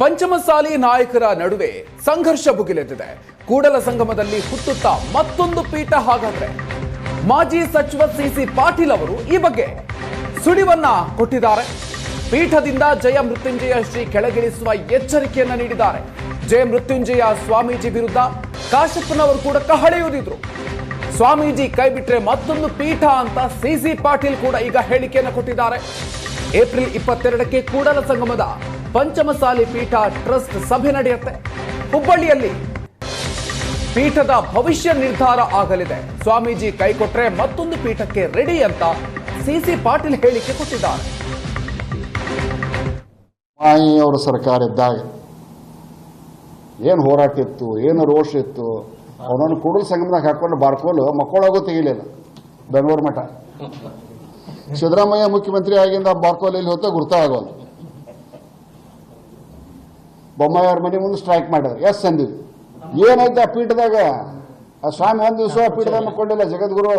ಪಂಚಮಸಾಲಿ ನಾಯಕರ ನಡುವೆ ಸಂಘರ್ಷ ಭುಗಿಲೆದ್ದಿದೆ. ಕೂಡಲ ಸಂಗಮದಲ್ಲಿ ಹುಟ್ಟುತ್ತಾ ಮತ್ತೊಂದು ಪೀಠ ಹಾಗಾದ್ರೆ. ಮಾಜಿ ಸಚಿವ ಸಿಸಿ ಪಾಟೀಲ್ ಅವರು ಈ ಬಗ್ಗೆ ಸುಳಿವನ್ನ ಕೊಟ್ಟಿದ್ದಾರೆ. ಪೀಠದಿಂದ ಜಯ ಮೃತ್ಯುಂಜಯ ಶ್ರೀ ಕೆಳಗಿಳಿಸುವ ಎಚ್ಚರಿಕೆಯನ್ನ ನೀಡಿದ್ದಾರೆ. ಜಯ ಮೃತ್ಯುಂಜಯ ಸ್ವಾಮೀಜಿ ವಿರುದ್ಧ ಕಾಶಪ್ಪನವರು ಕೂಡ ಕಹಳೆಯುದಿದ್ರು. ಸ್ವಾಮೀಜಿ ಕೈಬಿಟ್ರೆ ಮತ್ತೊಂದು ಪೀಠ ಅಂತ ಸಿಸಿ ಪಾಟೀಲ್ ಕೂಡ ಈಗ ಹೇಳಿಕೆಯನ್ನು ಕೊಟ್ಟಿದ್ದಾರೆ. ಏಪ್ರಿಲ್ ಇಪ್ಪತ್ತೆರಡಕ್ಕೆ ಕೂಡಲ ಸಂಗಮದ ಪಂಚಮಸಾಲಿ ಪೀಠ ಟ್ರಸ್ಟ್ ಸಭೆ ನಡೆಯುತ್ತೆ. ಹುಬ್ಬಳ್ಳಿಯಲ್ಲಿ ಪೀಠದ ಭವಿಷ್ಯ ನಿರ್ಧಾರ ಆಗಲಿದೆ. ಸ್ವಾಮೀಜಿ ಕೈಕೊಟ್ರೆ ಮತ್ತೊಂದು ಪೀಠಕ್ಕೆ ರೆಡಿ ಅಂತ ಸಿಸಿ ಪಾಟೀಲ್ ಹೇಳಿಕೆ ಕೊಟ್ಟಿದ್ದಾರೆ. ಅವರ ಸರ್ಕಾರ ಇದ್ದಾಗ ಏನು ಹೋರಾಟ ಇತ್ತು, ಏನು ರೋಷ ಇತ್ತು, ಅವನನ್ನು ಕೂಡಲು ಸಂಗಮದಾಗ ಹಾಕೊಂಡು ಬಾರ್ಕೊಂಡು ಮಕ್ಕಳಾಗೂ ತೆಗಿಲಿಲ್ಲ. ಬೆಂಗಳೂರು ಮಠ. ಸಿದ್ದರಾಮಯ್ಯ ಮುಖ್ಯಮಂತ್ರಿ ಆಗಿಂದ ಬಾರ್ಕೋಲ್ ಇಲ್ಲಿ ಹೊತ್ತ ಗುರ್ತ ಆಗೋಲ್ಲ ಬೊಮ್ಮಾಯಿ ಅವ್ರ ಮನೆ ಮುಂದೆ ಸ್ಟ್ರೈಕ್ ಮಾಡಿದ್ರು. ಎಸ್ ಅಂದಿವಿ ಏನಾಯ್ತು ಆ ಪೀಠದಾಗ? ಆ ಸ್ವಾಮಿ ಒಂದು ದಿವಸ ಪೀಠದಾಗ ಮಾಡ್ಕೊಂಡಿಲ್ಲ ಜಗದ್ಗುರು.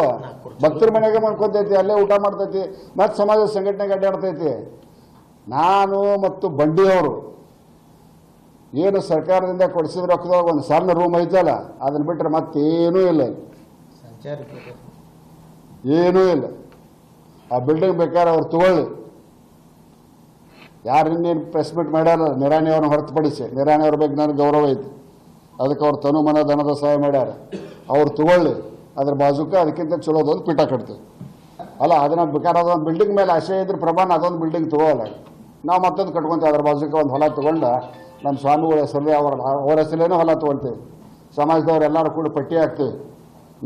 ಭಕ್ತರ ಮನೆಗೆ ಮಾಡ್ಕೊತೈತಿ ಅಲ್ಲೇ ಊಟ ಮಾಡ್ತೈತಿ ಮತ್ತು ಸಮಾಜ ಸಂಘಟನೆಗೆ ಅಡ್ಡಾಡ್ತೈತಿ. ನಾನು ಮತ್ತು ಬಂಡಿಯವರು ಏನು ಸರ್ಕಾರದಿಂದ ಕೊಡಿಸಿದ ರೊಕ್ಕದಾಗ ಒಂದು ಸಣ್ಣ ರೂಮ್ ಐತಲ್ಲ ಅದನ್ನ ಬಿಟ್ಟರೆ ಮತ್ತೇನೂ ಇಲ್ಲ ಇಲ್ಲಿ. ಏನೂ ಇಲ್ಲ. ಆ ಬಿಲ್ಡಿಂಗ್ ಬೇಕಾದ್ರೆ ಅವ್ರು ತಗೊಳ್ಳಿ. ಯಾರು ಇನ್ನೇನು ಪ್ರೆಸ್ ಮೀಟ್ ಮಾಡ್ಯಾರ, ನಿರಾಣಿ ಅವ್ರನ್ನ ಹೊರತುಪಡಿಸಿ, ನಿರಾಣಿ ಅವ್ರ ಬಗ್ಗೆ ನನಗೆ ಗೌರವ ಐತಿ ಅದಕ್ಕೆ ಅವ್ರು ತನು ಮನ ಸಹಾಯ ಮಾಡ್ಯಾರ. ಅವ್ರು ತಗೊಳ್ಳಿ, ಅದ್ರ ಬಾಜುಕ ಅದಕ್ಕಿಂತ ಚಲೋದೊಂದು ಪೀಠ ಕಟ್ತೀವಿ. ಅಲ್ಲ, ಅದನ್ನ ಬೇಕಾದ್ರೆ ಅದೊಂದು ಬಿಲ್ಡಿಂಗ್ ಮೇಲೆ ಆಸೆ ಇದ್ರೆ ಪ್ರಮಾಣ ಅದೊಂದು ಬಿಲ್ಡಿಂಗ್ ತಗೋಲ್ಲ ನಾವು ಮತ್ತೊಂದು ಕಟ್ಕೊಂತೀವಿ, ಅದ್ರ ಬಾಜುಕ ಒಂದು ಹೊಲ ತಗೊಂಡು ನಮ್ಮ ಸ್ವಾಮಿಗಳ ಹೆಸರಲ್ಲೇ ಅವರ, ಅವ್ರ ಹೆಸರಲ್ಲೇನೋ ಹೊಲ ತಗೊಳ್ತೀವಿ ಸಮಾಜದವ್ರು ಎಲ್ಲರೂ ಕೂಡ ಪಟ್ಟಿ ಹಾಕ್ತೀವಿ.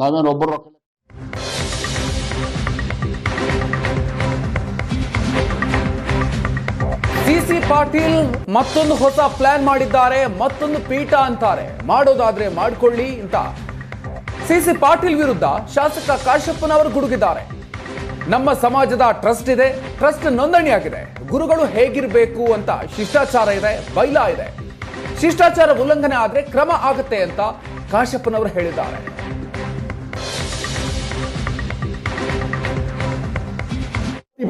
ನಾವೇನು ಒಬ್ಬರು ರೊಕ್ಕ ಸಿಸಿ ಪಾಟೀಲ್ ಮತ್ತೊಂದು ಹೊಸ ಪ್ಲಾನ್ ಮಾಡಿದ್ದಾರೆ, ಮತ್ತೊಂದು ಪೀಠ ಅಂತಾರೆ. ಮಾಡೋದಾದ್ರೆ ಮಾಡ್ಕೊಳ್ಳಿ ಅಂತ. ಸಿಸಿ ಪಾಟೀಲ್ ವಿರುದ್ಧ ಶಾಸಕ ಕಾಶಪ್ಪನವರು ಗುಡುಗಿದ್ದಾರೆ. ನಮ್ಮ ಸಮಾಜದ ಟ್ರಸ್ಟ್ ಇದೆ, ಟ್ರಸ್ಟ್ ನೋಂದಣಿಯಾಗಿದೆ. ಗುರುಗಳು ಹೇಗಿರಬೇಕು ಅಂತ ಶಿಷ್ಟಾಚಾರ ಇದೆ, ಬೈಲಾ ಇದೆ. ಶಿಷ್ಟಾಚಾರ ಉಲ್ಲಂಘನೆ ಆದ್ರೆ ಕ್ರಮ ಆಗುತ್ತೆ ಅಂತ ಕಾಶಪ್ಪನವರು ಹೇಳಿದ್ದಾರೆ.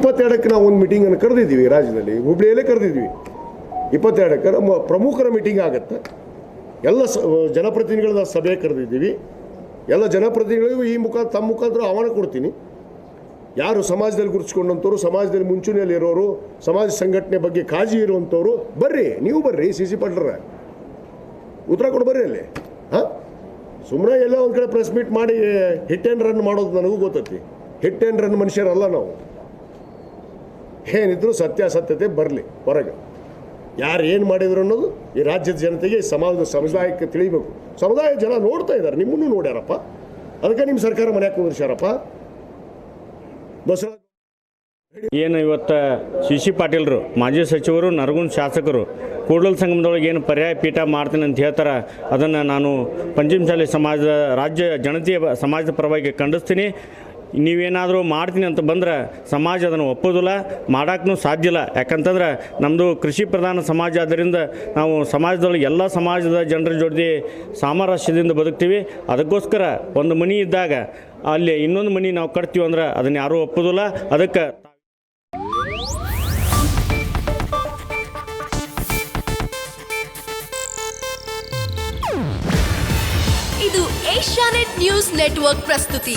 ಇಪ್ಪತ್ತೆರಡಕ್ಕೆ ನಾವು ಒಂದು ಮೀಟಿಂಗನ್ನು ಕರೆದಿದ್ದೀವಿ, ರಾಜ್ಯದಲ್ಲಿ. ಹುಬ್ಳಿಯಲ್ಲೇ ಕರೆದಿದ್ವಿ ಇಪ್ಪತ್ತೆರಡಕ್ಕೆ ನಮ್ಮ ಪ್ರಮುಖರ ಮೀಟಿಂಗ್ ಆಗುತ್ತೆ. ಎಲ್ಲ ಸ ಜನಪ್ರತಿನಿಧಿಗಳ ಸಭೆ ಕರೆದಿದ್ದೀವಿ. ಎಲ್ಲ ಜನಪ್ರತಿನಿಧಿಗಳಿಗೂ ಈ ಮುಖ, ತಮ್ಮ ಮುಖಾಂತರ ಆಹ್ವಾನ ಕೊಡ್ತೀನಿ. ಯಾರು ಸಮಾಜದಲ್ಲಿ ಗುರುತಿಸ್ಕೊಂಡಂಥವ್ರು, ಸಮಾಜದಲ್ಲಿ ಮುಂಚೂಣಿಯಲ್ಲಿ ಇರೋರು, ಸಮಾಜ ಸಂಘಟನೆ ಬಗ್ಗೆ ಕಾಳಜಿ ಇರುವಂಥವ್ರು, ಬರ್ರಿ. ನೀವು ಬರ್ರಿ, ಸಿ ಸಿ ಪಾಟ್ರ ಉತ್ತರ ಕೊಡು, ಬರ್ರಿ ಅಲ್ಲಿ. ಹಾಂ? ಸುಮ್ಮನೆ ಎಲ್ಲ ಒಂದು ಕಡೆ ಪ್ರೆಸ್ ಮೀಟ್ ಮಾಡಿ ಹಿಟ್ ಆ್ಯಂಡ್ ರನ್ ಮಾಡೋದು ನನಗೂ ಗೊತ್ತೈತಿ. ಹಿಟ್ ಆ್ಯಂಡ್ ರನ್ ಮನುಷ್ಯರಲ್ಲ ನಾವು. ಏನಿದ್ರು ಸತ್ಯಾಸತ್ಯತೆ ಬರಲಿ ಹೊರಗೆ. ಯಾರು ಏನು ಮಾಡಿದ್ರು ಅನ್ನೋದು ಈ ರಾಜ್ಯದ ಜನತೆಗೆ ಸಮಾಜದ ಸಮುದಾಯಕ್ಕೆ ತಿಳಿಬೇಕು. ಸಮುದಾಯ ಜನ ನೋಡ್ತಾ ಇದ್ದಾರೆ, ನಿಮ್ಮನ್ನು ನೋಡ್ಯಾರಪ್ಪ. ಅದಕ್ಕೆ ನಿಮ್ಮ ಸರ್ಕಾರ ಮನೆ ಕುಂದಿರ್ಸ್ಯಾರಪ್ಪ ಬಸವರಾಜ ಏನು ಇವತ್ತು ಸಿ ಸಿ ಪಾಟೀಲ್ರು, ಮಾಜಿ ಸಚಿವರು, ನರಗುಂದ ಶಾಸಕರು ಕೂಡಲ ಸಂಗಮದೊಳಗೆ ಏನು ಪರ್ಯಾಯ ಪೀಠ ಮಾಡ್ತೀನಿ ಅಂತ ಹೇಳ್ತಾರೆ, ಅದನ್ನು ನಾನು ಪಂಚಮಶಾಲಿ ಸಮಾಜದ ರಾಜ್ಯ ಜನತೆಯ ಸಮಾಜದ ಪರವಾಗಿ ಖಂಡಿಸ್ತೀನಿ. ನೀವೇನಾದರೂ ಮಾಡ್ತೀನಿ ಅಂತ ಬಂದ್ರೆ ಸಮಾಜ ಅದನ್ನು ಒಪ್ಪೋದಿಲ್ಲ ಮಾಡೋಕ್ಕೂ ಸಾಧ್ಯ ಇಲ್ಲ. ಯಾಕಂತಂದ್ರೆ ನಮ್ಮದು ಕೃಷಿ ಪ್ರಧಾನ ಸಮಾಜ ಆದ್ದರಿಂದ ನಾವು ಸಮಾಜದಲ್ಲಿ ಎಲ್ಲ ಸಮಾಜದ ಜನರ ಜೊತೆ ಸಾಮರಸ್ಯದಿಂದ ಬದುಕ್ತೀವಿ. ಅದಕ್ಕೋಸ್ಕರ ಒಂದು ಮನಿ ಇದ್ದಾಗ ಅಲ್ಲಿ ಇನ್ನೊಂದು ಮನಿ ನಾವು ಕಟ್ತೀವಿ ಅಂದ್ರೆ ಅದನ್ನು ಯಾರೂ ಒಪ್ಪೋದಿಲ್ಲ. ಅದಕ್ಕೆ ಇದು ಏಷ್ಯಾನೆಟ್ ನ್ಯೂಸ್ ನೆಟ್ವರ್ಕ್ ಪ್ರಸ್ತುತಿ.